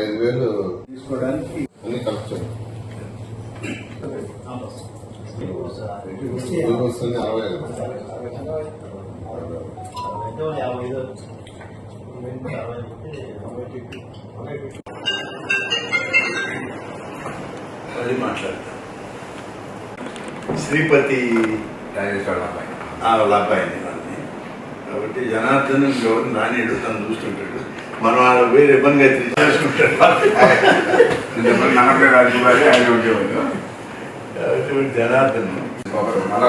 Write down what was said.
ఐదు వేలు తీసుకోవడానికి అన్ని వస్తుంది అరవై అది మాట్లాడతాం. శ్రీపతి రాజేశ్వర అబ్బాయి. ఆ వాళ్ళ అబ్బాయిని. కాబట్టి జనార్దన్ ఎవరు నానేడు తను చూస్తుంటాడు. మనం ఆడ వేరే ఇబ్బందిగా తీసుకుంటాడు నలభై రాజువారి ఆయన ఉండేవాళ్ళు. కాబట్టి జనార్దన్. మళ్ళా